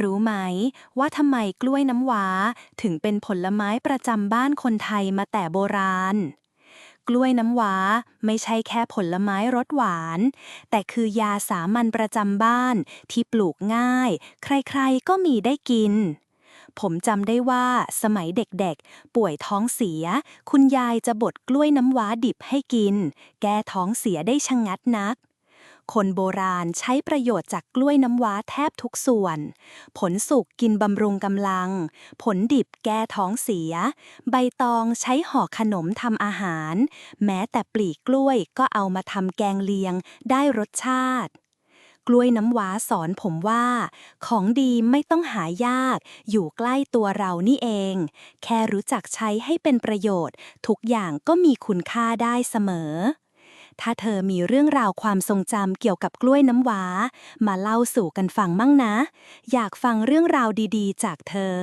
รู้ไหมว่าทำไมกล้วยน้ำว้า ถึงเป็นผลไม้ประจำบ้านคนไทยมาแต่โบราณ กล้วยน้ำว้าไม่ใช่แค่ผลไม้รสหวาน แต่คือยาสามัญประจำบ้านที่ปลูกง่าย ใครๆก็มีได้กินผมจำได้ว่าสมัยเด็กๆ ป่วยท้องเสีย คุณยายจะบดกล้วยน้ำว้าดิบให้กิน แก้ท้องเสียได้ชะงัดนัก คนโบราณใช้ประโยชน์จากกล้วยน้ำว้าแทบทุกส่วน ผลสุกกินบำรุงกำลัง ผลดิบแก้ท้องเสีย ใบตองใช้ห่อขนมทำอาหาร แม้แต่ปลีกล้วยก็เอามาทำแกงเลียง ได้รสชาติ กล้วยน้ำว้าสอนผมว่า ของดีไม่ต้องหายาก อยู่ใกล้ตัวเรานี่เอง แค่รู้จักใช้ให้เป็นประโยชน์ ทุกอย่างก็มีคุณค่าได้เสมอ ถ้าเธอมีเรื่องราวความทรงจำเกี่ยวกับกล้วยน้ำว้า มาเล่าสู่กันฟังมั่งนะ อยากฟังเรื่องราวดีๆ จากเธอ